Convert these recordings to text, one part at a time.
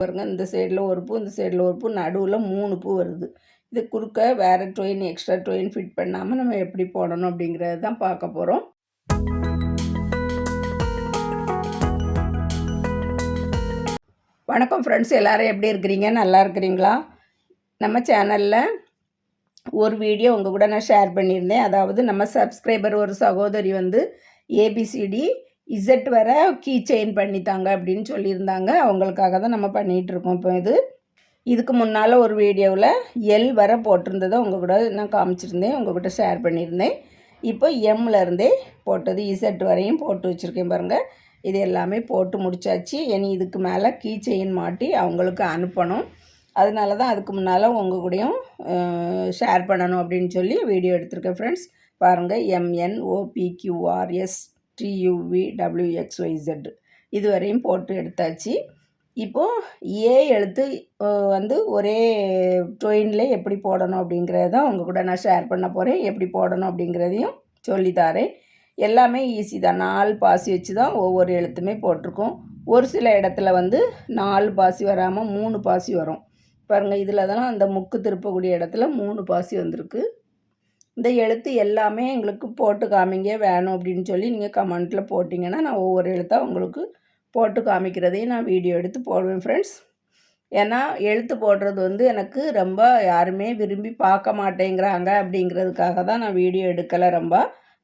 பாருங்கள் இந்த சைடில் ஒரு பூ இந்த சைடில் ஒரு பூ நடுவில் மூணு பூ வருது. இது குறுக்க வேறு ட்ரெயின் எக்ஸ்ட்ரா ட்ரெயின் ஃபிட் பண்ணாமல் நம்ம எப்படி போடணும் அப்படிங்கிறது தான் பார்க்க போகிறோம் வணக்கம் ஃப்ரெண்ட்ஸ் எல்லோரும் எப்படி இருக்கிறீங்க? நல்லா இருக்கிறீங்களா? நம்ம சேனலில் ஒரு வீடியோ உங்கள் கூட நான் ஷேர் பண்ணியிருந்தேன். அதாவது நம்ம சப்ஸ்கிரைபர் ஒரு சகோதரி வந்து ஏபிசிடி இசட் வர கீ செயின் பண்ணித்தாங்க அப்படின்னு சொல்லியிருந்தாங்க. அவங்களுக்காக தான் நம்ம பண்ணிகிட்டு இருக்கோம் இப்போ இது இதுக்கு முன்னால் ஒரு வீடியோவில் எல் வர போட்டிருந்ததை உங்கள் கூட நான் காமிச்சிருந்தேன். உங்கள் கிட்ட ஷேர் பண்ணியிருந்தேன். இப்போ எம்லேருந்தே போட்டது இசட் வரையும் போட்டு வச்சுருக்கேன் பாருங்கள் இது எல்லாமே போட்டு முடிச்சாச்சு. இனி இதுக்கு மேலே கீ செயின் மாட்டி அவங்களுக்கு அனுப்பணும். அதனால தான் அதுக்கு முன்னால் உங்கள் கூடயும் ஷேர் பண்ணணும் அப்படின்னு சொல்லி வீடியோ எடுத்திருக்கேன் ஃப்ரெண்ட்ஸ் பாருங்கள் எம்என் ஓபிக்யூஆர்எஸ் டியூவி டபிள்யூஎக்ஸ்ஒய்செட் இதுவரையும் போட்டு எடுத்தாச்சு. இப்போது ஏ எழுத்து வந்து ஒரே ட்ரெயினில் எப்படி போடணும் அப்படிங்கிறத உங்கள் கூட நான் ஷேர் பண்ண போகிறேன் எப்படி போடணும் அப்படிங்கிறதையும் சொல்லித்தாரேன் எல்லாமே ஈஸி தான். நாலு பாசி வச்சு தான் ஒவ்வொரு எழுத்துமே போட்டிருக்கோம். ஒரு சில இடத்துல வந்து நாலு பாசி வராமல் மூணு பாசி வரும். பாருங்கள் இதில் தான் அந்த முக்கு திருப்பக்கூடிய இடத்துல மூணு பாசி வந்திருக்கு. இந்த எழுத்து எல்லாமே எங்களுக்கு போட்டு காமிங்க வேணும் அப்படின்னு சொல்லி நீங்கள் கமெண்ட்டில் போட்டிங்கன்னா நான் ஒவ்வொரு எழுத்தாக உங்களுக்கு போட்டு காமிக்கிறதையும் நான் வீடியோ எடுத்து போடுவேன் ஃப்ரெண்ட்ஸ் ஏன்னா எழுத்து போடுறது வந்து எனக்கு ரொம்ப யாருமே விரும்பி பார்க்க மாட்டேங்கிறாங்க அப்படிங்கிறதுக்காக தான் நான் வீடியோ எடுக்கலை ரொம்ப.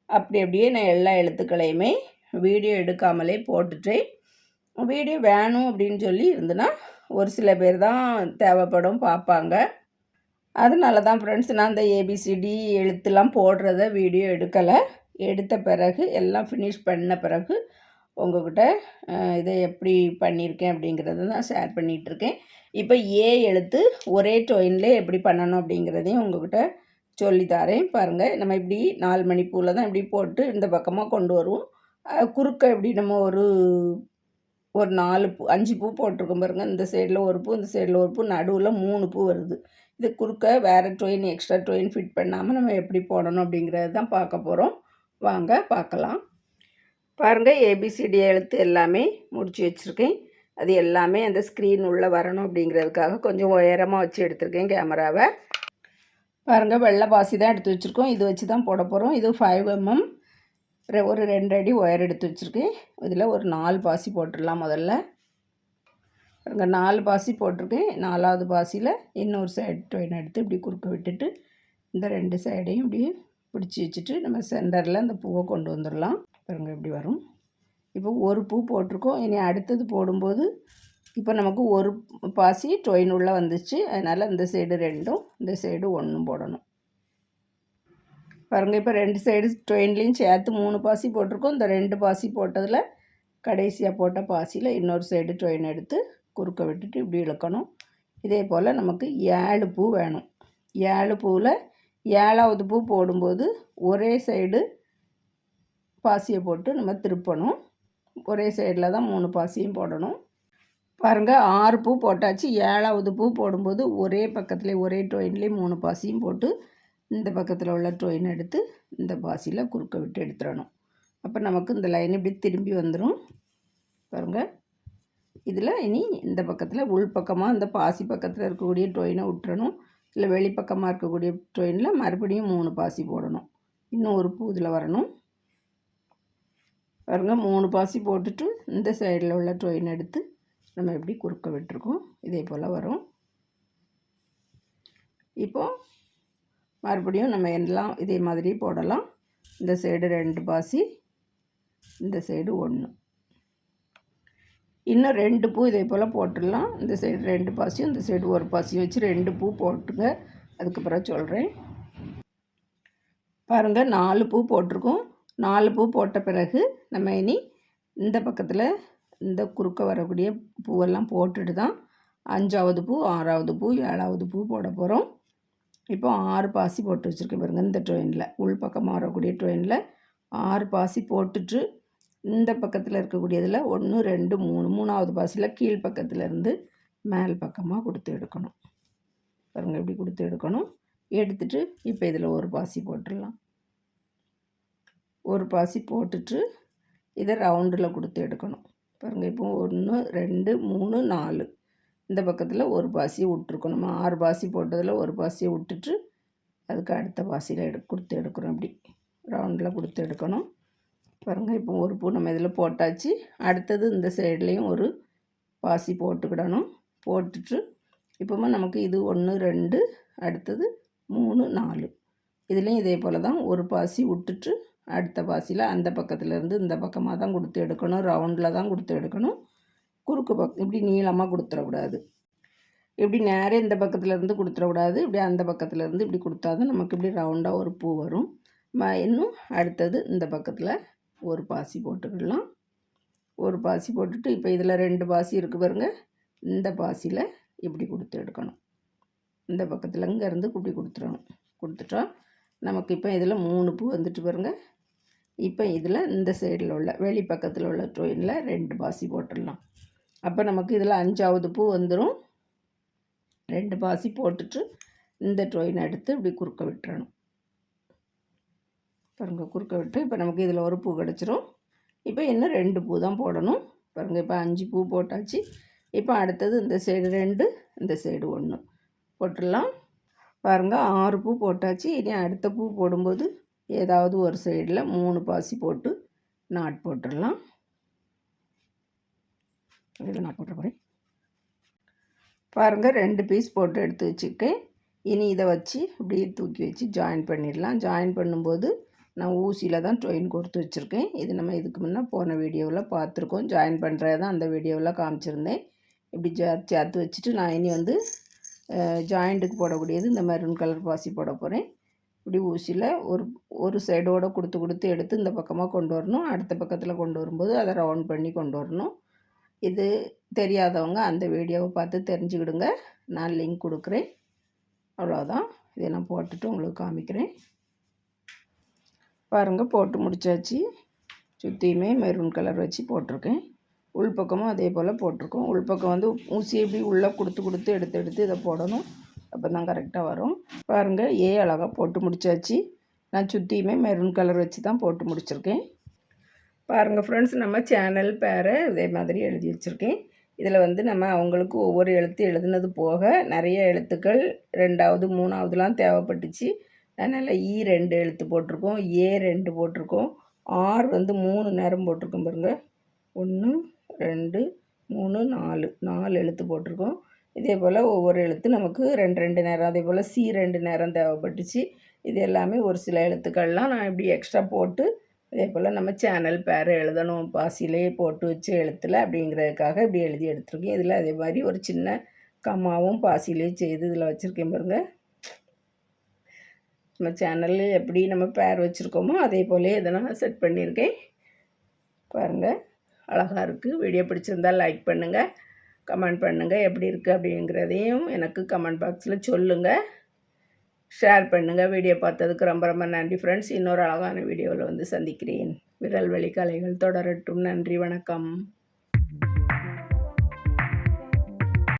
அப்படி அப்படியே நான் எல்லா எழுத்துக்களையுமே வீடியோ எடுக்காமலே போட்டுட்டேன். வீடியோ வேணும் அப்படின்னு சொல்லி இருந்துன்னா ஒரு சில பேர் தான் தேவைப்படும் பார்ப்பாங்க. அதனால தான் ஃப்ரெண்ட்ஸ் நான் இந்த ஏபிசிடி எழுத்துலாம் போடுறத வீடியோ எடுக்கலை. எடுத்த பிறகு எல்லாம் ஃபினிஷ் பண்ண பிறகு உங்கள்கிட்ட இதை எப்படி பண்ணியிருக்கேன் அப்படிங்கிறத நான் ஷேர் பண்ணிகிட்ருக்கேன் இப்போ ஏ எழுத்து ஒரே டொயின்லே எப்படி பண்ணணும் அப்படிங்கிறதையும் உங்கள்கிட்ட சொல்லித்தாரேன். பாருங்கள் நம்ம இப்படி நாலு மணி பூவில் தான் இப்படி போட்டு இந்த பக்கமாக கொண்டு வருவோம். குறுக்க எப்படி நம்ம ஒரு ஒரு நாலு பூ அஞ்சு பூ போட்டிருக்கோம் பாருங்கள் இந்த சைடில் ஒரு பூ இந்த சைடில் ஒரு பூ நடுவில் மூணு பூ வருது. இது குறுக்க வேறு ட்ரெயின் எக்ஸ்ட்ரா ட்ரெயின் ஃபிட் பண்ணாமல் நம்ம எப்படி போடணும் அப்படிங்கிறது தான் பார்க்க போகிறோம் வாங்க பார்க்கலாம். பாருங்கள் ஏபிசிடி எழுத்து எல்லாமே முடித்து வச்சுருக்கேன். அது எல்லாமே அந்த ஸ்க்ரீன் உள்ளே வரணும் அப்படிங்கிறதுக்காக கொஞ்சம் உயரமாக வச்சு எடுத்திருக்கேன் கேமராவை பாருங்கள் வெள்ளை பாசி தான் எடுத்து வச்சுருக்கோம். இது வச்சு தான் போட போகிறோம் இது ஃபைவ் எம்எம் ஒரு ரெண்டு அடி ஒயர் எடுத்து வச்சுருக்கேன் இதில் ஒரு நாலு பாசி போட்டுடலாம் முதல்ல. பாருங்கள் நாலு பாசி போட்டிருக்கேன் நாலாவது பாசியில் இன்னொரு சைடு டொயின் எடுத்து இப்படி குறுக்க விட்டுட்டு இந்த ரெண்டு சைடையும் இப்படி பிடிச்சி வச்சுட்டு நம்ம சென்டரில் அந்த பூவை கொண்டு வந்துடலாம். பாருங்கள் இப்படி வரும். இப்போ ஒரு பூ போட்டிருக்கோம். இனி அடுத்தது போடும்போது இப்போ நமக்கு ஒரு பாசி டொயின் உள்ளே வந்துச்சு. அதனால் இந்த சைடு ரெண்டும் இந்த சைடு ஒன்றும் போடணும். பாருங்கள் இப்போ ரெண்டு சைடு ட்ரெயின்லேயும் சேர்த்து மூணு பாசி போட்டிருக்கோம். இந்த ரெண்டு பாசி போட்டதில் கடைசியாக போட்ட பாசியில் இன்னொரு சைடு ட்ரெயின் எடுத்து குறுக்க விட்டுட்டு இப்படி இழுக்கணும். இதே போல் நமக்கு ஏழு பூ வேணும். ஏழு பூவில் ஏழாவது பூ போடும்போது ஒரே சைடு பாசியை போட்டு நம்ம திருப்பணும். ஒரே சைடில் தான் மூணு பாசியும் போடணும். பாருங்கள் ஆறு பூ போட்டாச்சு. ஏழாவது பூ போடும்போது ஒரே பக்கத்துலேயே ஒரே டொயின்லேயே மூணு பாசியும் போட்டு இந்த பக்கத்தில் உள்ள ட்ரெயின் எடுத்து இந்த பாசியில் குறுக்க விட்டு எடுத்துடணும். அப்போ நமக்கு இந்த லைன் இப்படி திரும்பி வந்துடும் பாருங்கள் இதில் இனி இந்த பக்கத்தில் உள்பக்கமாக இந்த பாசி பக்கத்தில் இருக்கக்கூடிய ட்ரெயினை விட்டுறணும் இல்லை வெளிப்பக்கமாக இருக்கக்கூடிய ட்ரெயினில் மறுபடியும் மூணு பாசி போடணும். இன்னும் ஒரு பூ இதில் வரணும். பாருங்க. மூணு பாசி போட்டுட்டு இந்த சைடில் உள்ள ட்ரெயின் எடுத்து நம்ம எப்படி குறுக்க விட்டுருக்கோம். இதே போல் வரும். இப்போது மறுபடியும் நம்ம எல்லாம் இதே மாதிரி போடலாம். இந்த சைடு ரெண்டு பாசி இந்த சைடு ஒன்று இன்னும் ரெண்டு பூ இதே போல் போட்டுடலாம். இந்த சைடு ரெண்டு பாசியும் இந்த சைடு ஒரு பாசியும் வச்சு ரெண்டு பூ போட்டுங்க. அதுக்கப்புறம் சொல்கிறேன் பாருங்கள் நாலு பூ போட்டிருக்கோம். நாலு பூ போட்ட பிறகு நம்ம இனி இந்த பக்கத்தில் இந்த குறுக்க வரக்கூடிய பூவெல்லாம் போட்டுட்டு தான் அஞ்சாவது பூ ஆறாவது பூ ஏழாவது பூ போட போகிறோம் இப்போ ஆறு பாசி போட்டு வச்சுருக்கேன் பாருங்கள் இந்த ட்ரெயினில். உள் பக்கமாக வரக்கூடிய ட்ரெயினில் ஆறு பாசி போட்டுட்டு இந்த பக்கத்தில் இருக்கக்கூடியதில் ஒன்று ரெண்டு மூணு மூணாவது பாசியில் கீழ் பக்கத்தில் இருந்து மேல் பக்கமாக கொடுத்து எடுக்கணும். பாருங்கள் இப்படி கொடுத்து எடுக்கணும். எடுத்துட்டு இப்போ இதில் ஒரு பாசி போட்டுடலாம். ஒரு பாசி போட்டுட்டு இதை ரவுண்டில் கொடுத்து எடுக்கணும். பாருங்கள் இப்போ ஒன்று ரெண்டு மூணு நாலு. இந்த பக்கத்தில் ஒரு பாசியை விட்ருக்கோம் நம்ம ஆறு பாசி போட்டதில் ஒரு பாசியை விட்டுட்டு அதுக்கு அடுத்த பாசியில் எடு கொடுத்து எடுக்கிறோம் இப்படி. ரவுண்டில் கொடுத்து எடுக்கணும். பாருங்கள் இப்போ ஒரு பூ நம்ம இதில் போட்டாச்சு. அடுத்தது இந்த சைட்லேயும் ஒரு பாசி போட்டுக்கிடணும். போட்டுட்டு இப்போமா நமக்கு இது ஒன்று ரெண்டு அடுத்தது மூணு நாலு. இதுலேயும் இதே போல் தான் ஒரு பாசி விட்டுட்டு அடுத்த பாசியில் அந்த பக்கத்துலேருந்து இந்த பக்கமாக தான் கொடுத்து எடுக்கணும். ரவுண்டில் தான் கொடுத்து எடுக்கணும். குறுக்கு பக்கம் இப்படி நீளமாக கொடுத்துடக்கூடாது இப்படி நேரே இந்த பக்கத்துலேருந்து கொடுத்துடக்கூடாது இப்படி அந்த பக்கத்துலேருந்து இப்படி கொடுத்தா தான் நமக்கு இப்படி ரவுண்டாக ஒரு பூ வரும். ம இன்னும் அடுத்தது இந்த பக்கத்தில் ஒரு பாசி போட்டுக்கிடலாம் ஒரு பாசி போட்டுட்டு இப்போ இதில் ரெண்டு பாசி இருக்குது பாருங்கள் இந்த பாசியில் இப்படி கொடுத்து எடுக்கணும். இந்த பக்கத்தில் இங்கேருந்து இப்படி கொடுத்துடணும் கொடுத்துட்டா நமக்கு இப்போ இதில் மூணு பூ வந்துட்டு பாருங்கள் இப்போ இதில் இந்த சைடில் உள்ள வெளி பக்கத்தில் உள்ள ட்ரெயினில் ரெண்டு பாசி போட்டுடலாம். அப்போ நமக்கு இதில் அஞ்சாவது பூ வந்துடும் ரெண்டு பாசி போட்டுட்டு இந்த ட்ரெயின் எடுத்து இப்படி குறுக்க விட்டுறணும். பாருங்கள் குறுக்க விட்டு இப்போ நமக்கு இதில் ஒரு பூ கிடச்சிரும். இப்போ இன்னும் ரெண்டு பூ தான் போடணும். பாருங்கள் இப்போ அஞ்சு பூ போட்டாச்சு. இப்போ அடுத்தது இந்த சைடு ரெண்டு இந்த சைடு ஒன்று போட்டுடலாம். பாருங்கள் ஆறு பூ போட்டாச்சு. இனி அடுத்த பூ போடும்போது ஏதாவது ஒரு சைடில் மூணு பாசி போட்டு நாட் போட்டுடலாம். இதில் நான் போட்டுற போகிறேன் பாருங்கள் ரெண்டு பீஸ் போட்டு எடுத்து வச்சுருக்கேன். இனி இதை வச்சு இப்படியே தூக்கி வச்சு ஜாயின் பண்ணிடலாம். ஜாயின் பண்ணும்போது நான் ஊசியில் தான் ட்ரெயின் கொடுத்து வச்சுருக்கேன். இது நம்ம இதுக்கு முன்னே போன வீடியோவில் பார்த்துருக்கோம். ஜாயின் பண்ணுறது தான் அந்த வீடியோவில் காமிச்சிருந்தேன். இப்படி ஜா சேர்த்து வச்சுட்டு நான் இனி வந்து ஜாயிண்ட்டுக்கு போடக்கூடியது இந்த மெரூன் கலர் பாசி போட போகிறேன் இப்படி ஊசியில் ஒரு ஒரு சைடோடு கொடுத்து கொடுத்து எடுத்து இந்த பக்கமாக கொண்டு வரணும். அடுத்த பக்கத்தில் கொண்டு வரும்போது அதை ரவுண்ட் பண்ணி கொண்டு வரணும். இது தெரியாதவங்க அந்த வீடியோவை பார்த்து தெரிஞ்சுக்கிடுங்க. நான் லிங்க் கொடுக்குறேன். அவ்வளோதான் இதை நான் போட்டுட்டு உங்களுக்கு காமிக்கிறேன். பாருங்கள் போட்டு முடித்தாச்சு சுற்றியுமே மெரூன் கலர் வச்சு போட்டிருக்கேன். உள்பக்கமும் அதே போல் போட்டிருக்கோம். உள்பக்கம் வந்து ஊசி எப்படி உள்ளே கொடுத்து கொடுத்து எடுத்து எடுத்து இதை போடணும். அப்போ தான் கரெக்டாக வரும். பாருங்கள் ஏ அழகாக போட்டு முடித்தாச்சு நான் சுற்றியுமே மெரூன் கலர் வச்சு தான் போட்டு முடிச்சிருக்கேன். பாருங்கள் ஃப்ரெண்ட்ஸ் நம்ம சேனல் பேரை இதே மாதிரி எழுதி வச்சுருக்கேன். இதில் வந்து நம்ம அவங்களுக்கு ஒவ்வொரு எழுத்து எழுதுனது போக நிறைய எழுத்துக்கள் ரெண்டாவது மூணாவதுலாம் தேவைப்பட்டுச்சு. அதனால் ஈ ரெண்டு எழுத்து போட்டிருக்கோம் ஏ ரெண்டு போட்டிருக்கோம் ஆர் வந்து மூணு நேரம் போட்டிருக்கோம் பாருங்கள் ஒன்று ரெண்டு மூணு நாலு நாலு எழுத்து போட்டிருக்கோம். இதே போல் ஒவ்வொரு எழுத்து நமக்கு ரெண்டு ரெண்டு நேரம் அதே போல் சி ரெண்டு நேரம் தேவைப்பட்டுச்சு. இது எல்லாமே ஒரு சில எழுத்துக்கள்லாம் நான் இப்படி எக்ஸ்ட்ரா போட்டு அதே போல் நம்ம சேனல் பேரை எழுதணும் பாசிலே போட்டு வச்சு எழுத்துல அப்படிங்கிறதுக்காக இப்படி எழுதி எடுத்துருக்கேன். இதில் அதே மாதிரி ஒரு சின்ன கம்மாவும் பாசிலே செய்து இதில் வச்சுருக்கேன் பாருங்கள் நம்ம சேனலில் எப்படி நம்ம பேர் வச்சுருக்கோமோ அதே போலே இதை நான் செட் பண்ணியிருக்கேன். பாருங்கள் அழகாக இருக்குது வீடியோ பிடிச்சிருந்தால் லைக் பண்ணுங்கள் கமெண்ட் பண்ணுங்கள் எப்படி இருக்குது அப்படிங்கிறதையும் எனக்கு கமெண்ட் பாக்ஸில் சொல்லுங்கள் ஷேர் பண்ணுங்கள் வீடியோ பார்த்ததுக்கு ரொம்ப ரொம்ப நன்றி ஃப்ரெண்ட்ஸ். இன்னொரு அழகான வீடியோவில் வந்து சந்திக்கிறேன். விரல் வழி கலைகள் தொடரட்டும். நன்றி. வணக்கம்.